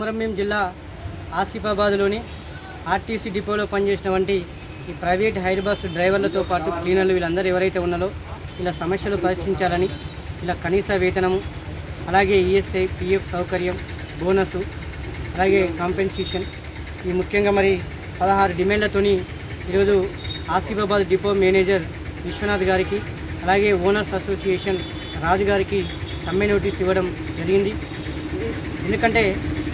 కొమరంభీం జిల్లా ఆసిఫాబాద్లోని ఆర్టీసీ డిపోలో పనిచేసినటువంటి ఈ ప్రైవేట్ హైర్ బస్సు డ్రైవర్లతో పాటు క్లీనర్లు వీళ్ళందరూ ఎవరైతే ఉన్నారో ఇలా సమస్యలు పరిశీలించాలని ఇలా కనీస వేతనము అలాగే ఈఎస్ఐ పిఎఫ్ సౌకర్యం బోనసు అలాగే కాంపెన్సేషన్ ఈ ముఖ్యంగా మరి పదహారు డిమాండ్లతోని ఈరోజు ఆసిఫాబాద్ డిపో మేనేజర్ విశ్వనాథ్ గారికి అలాగే ఓనర్స్ అసోసియేషన్ రాజు గారికి సమ్మె నోటీస్ ఇవ్వడం జరిగింది. ఎందుకంటే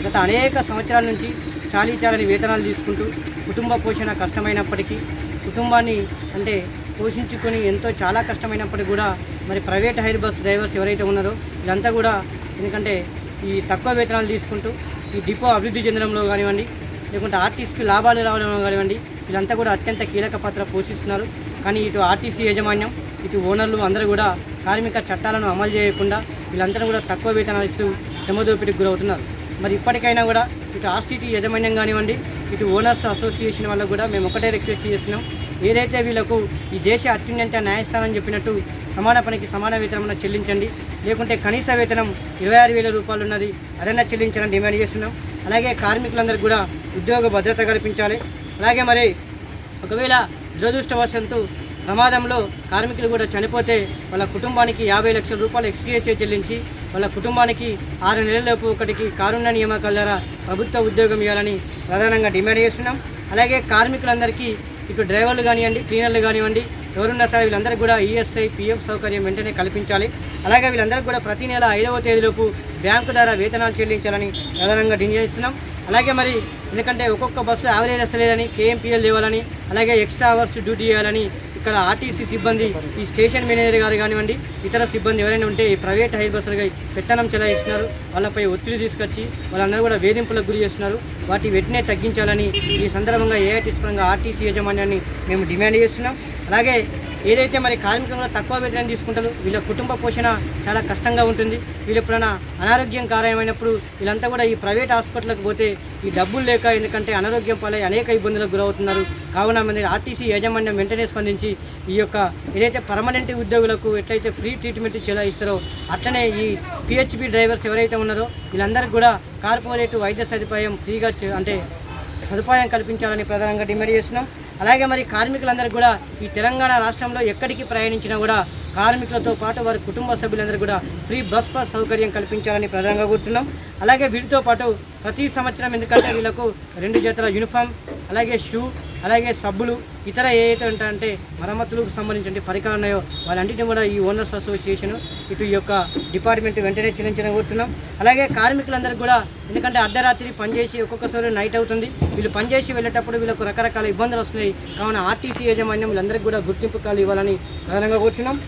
గత అనేక సంవత్సరాల నుంచి చాలీ చాలని వేతనాలు తీసుకుంటూ కుటుంబ పోషణ కష్టమైనప్పటికీ కుటుంబాన్ని అంటే పోషించుకొని ఎంతో చాలా కష్టమైనప్పటికీ కూడా మరి ప్రైవేట్ హైర్ బస్ డ్రైవర్స్ ఎవరైతే ఉన్నారో వీళ్ళంతా కూడా ఎందుకంటే ఈ తక్కువ వేతనాలు తీసుకుంటూ ఈ డిపో అభివృద్ధి చెందడంలో కానివ్వండి లేకుంటే ఆర్టీసీకి లాభాలు రావడంలో కానివ్వండి వీళ్ళంతా కూడా అత్యంత కీలక పాత్ర పోషిస్తున్నారు. కానీ ఇటు ఆర్టీసీ యాజమాన్యం ఇటు ఓనర్లు అందరూ కూడా కార్మిక చట్టాలను అమలు చేయకుండా వీళ్ళందరూ కూడా తక్కువ వేతనాలు ఇస్తూ శ్రమదోపిడికి గురవుతున్నారు. మరి ఇప్పటికైనా కూడా ఇటు ఆర్టీటీ యాజమాన్యం కానివ్వండి ఇటు ఓనర్స్ అసోసియేషన్ వాళ్ళకు కూడా మేము ఒకటే రిక్వెస్ట్ చేస్తున్నాం. ఏదైతే వీళ్ళకు ఈ దేశ అత్యున్నత న్యాయస్థానం చెప్పినట్టు సమాన పనికి సమాన వేతనం చెల్లించండి. లేకుంటే కనీస వేతనం ఇరవై ఆరు వేల రూపాయలు ఉన్నది అదన్నా చెల్లించాలని డిమాండ్ చేస్తున్నాం. అలాగే కార్మికులందరికీ కూడా ఉద్యోగ భద్రత కల్పించాలి. అలాగే మరి ఒకవేళ దురదృష్టవశంతో ప్రమాదంలో కార్మికులు కూడా చనిపోతే వాళ్ళ కుటుంబానికి యాభై లక్షల రూపాయలు ఎక్స్గ్రేషియా చెల్లించి వాళ్ళ కుటుంబానికి ఆరు నెలలలోపు ఒకటికి కారుణ్య నియామకాల ద్వారా ప్రభుత్వ ఉద్యోగం ఇవ్వాలని ప్రధానంగా డిమాండ్ చేస్తున్నాం. అలాగే కార్మికులందరికీ ఇప్పుడు డ్రైవర్లు కానివ్వండి క్లీనర్లు కానివ్వండి ఎవరున్నా సరే వీళ్ళందరికీ కూడా ఈఎస్ఐ పిఎఫ్ సౌకర్యం వెంటనే కల్పించాలి. అలాగే వీళ్ళందరికీ కూడా ప్రతి నెల ఐదవ తేదీలోపు బ్యాంకు ద్వారా వేతనాలు చెల్లించాలని ప్రధానంగా డిమాండ్ చేస్తున్నాం. అలాగే మరి ఎందుకంటే ఒక్కొక్క బస్సు యావరేజ్ అసలేదని కేఎంపీఎల్ ఇవ్వాలని అలాగే ఎక్స్ట్రా అవర్స్ డ్యూటీ చేయాలని ఇక్కడ ఆర్టీసీ సిబ్బంది ఈ స్టేషన్ మేనేజర్ గారు కానివ్వండి ఇతర సిబ్బంది ఎవరైనా ఉంటే ఈ ప్రైవేట్ హైర్ బస్సులుగా పెత్తనం చెలాయిస్తున్నారు. వాళ్ళపై ఒత్తిడి తీసుకొచ్చి వాళ్ళందరూ కూడా వేధింపులకు గురి చేస్తున్నారు. వాటి వెంటనే తగ్గించాలని ఈ సందర్భంగా ఏఐటీసీ పరంగా ఆర్టీసీ యాజమాన్యాన్ని మేము డిమాండ్ చేస్తున్నాం. అలాగే ఏదైతే మరి కార్మికులు తక్కువ వేతనం తీసుకుంటారు వీళ్ళ కుటుంబ పోషణ చాలా కష్టంగా ఉంటుంది. వీళ్ళు ఎప్పుడైనా అనారోగ్యం కారణమైనప్పుడు వీళ్ళంతా కూడా ఈ ప్రైవేట్ హాస్పిటల్కి పోతే ఈ డబ్బులు లేక ఎందుకంటే అనారోగ్యం పాలై అనేక ఇబ్బందులకు గురవుతున్నారు. కావున మన ఆర్టీసీ యాజమాన్యం వెంటనే స్పందించి ఈ యొక్క ఏదైతే పర్మనెంట్ ఉద్యోగులకు ఎట్లయితే ఫ్రీ ట్రీట్మెంట్ చాలా ఇస్తారో అట్లనే ఈ పిహెచ్బి డ్రైవర్స్ ఎవరైతే ఉన్నారో వీళ్ళందరికీ కూడా కార్పొరేట్ వైద్య సదుపాయం ఫ్రీగా అంటే సదుపాయం కల్పించాలని ప్రధానంగా డిమాండ్ చేస్తున్నాం. అలాగే మరి కార్మికులందరికీ కూడా ఈ తెలంగాణ రాష్ట్రంలో ఎక్కడికి ప్రయాణించినా కూడా కార్మికులతో పాటు వారి కుటుంబ సభ్యులందరూ కూడా ఫ్రీ బస్ పాస్ సౌకర్యం కల్పించాలని ప్రధానంగా కోరుతున్నాం. అలాగే వీటితో పాటు ప్రతి సంవత్సరం ఎందుకంటే వీళ్ళకు రెండు జతల యూనిఫామ్ అలాగే షూ అలాగే సబ్బులు ఇతర ఏ అంటే మరమ్మతులకు సంబంధించిన పరికరాలు ఉన్నాయో వాళ్ళన్నింటినీ కూడా ఈ ఓనర్స్ అసోసియేషన్ ఇటు ఈ యొక్క డిపార్ట్మెంట్ వెంటనే చెల్లించడం కోరుతున్నాం. అలాగే కార్మికులందరికీ కూడా ఎందుకంటే అర్ధరాత్రి పనిచేసి ఒక్కొక్కసారి నైట్ అవుతుంది. వీళ్ళు పనిచేసి వెళ్ళేటప్పుడు వీళ్ళకు రకరకాల ఇబ్బందులు వస్తున్నాయి. కావున ఆర్టీసీ యాజమాన్యం వీళ్ళందరికీ కూడా గుర్తింపు కాలు ఇవ్వాలని ప్రధానంగా కూర్చున్నాం.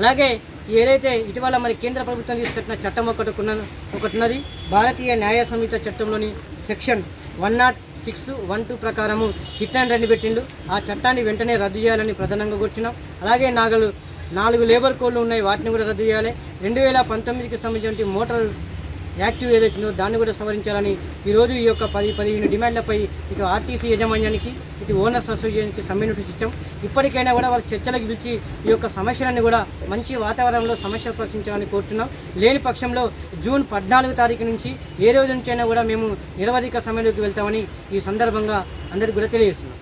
అలాగే ఏదైతే ఇటీవల మరి కేంద్ర ప్రభుత్వం తీసుకొచ్చిన చట్టం ఒకటి ఉన్న- ఒకటి ఉన్నది భారతీయ న్యాయ సంహిత చట్టంలోని section one nought six one two ప్రకారము హిట్ అండ్ రన్ పెట్టిండు. ఆ చట్టాన్ని వెంటనే రద్దు చేయాలని ప్రధానంగా కూర్చున్నాం. అలాగే నాగలు నాలుగు లేబర్ కోడ్లు ఉన్నాయి వాటిని కూడా రద్దు చేయాలి. రెండు వేల పంతొమ్మిదికి సంబంధించిన మోటార్ యాక్టివ్ ఏదైతే దాన్ని కూడా సవరించాలని ఈరోజు ఈ యొక్క పది పదిహేను డిమాండ్లపై ఇటు ఆర్టీసీ యాజమాన్యానికి ఇటు ఓనర్స్ అసోసియేషన్కి సమ్మె నోటీస్ ఇచ్చాం ఇప్పటికైనా కూడా వాళ్ళ చర్చలకు పిలిచి ఈ యొక్క సమస్యలన్నీ కూడా మంచి వాతావరణంలో సమస్యలు పరిష్కరించాలని కోరుతున్నాం. లేని పక్షంలో జూన్ పద్నాలుగు తారీఖు నుంచి ఏ రోజు నుంచైనా కూడా మేము నిరవధిక సమయంలోకి వెళ్తామని ఈ సందర్భంగా అందరికీ కూడా తెలియజేస్తున్నాం.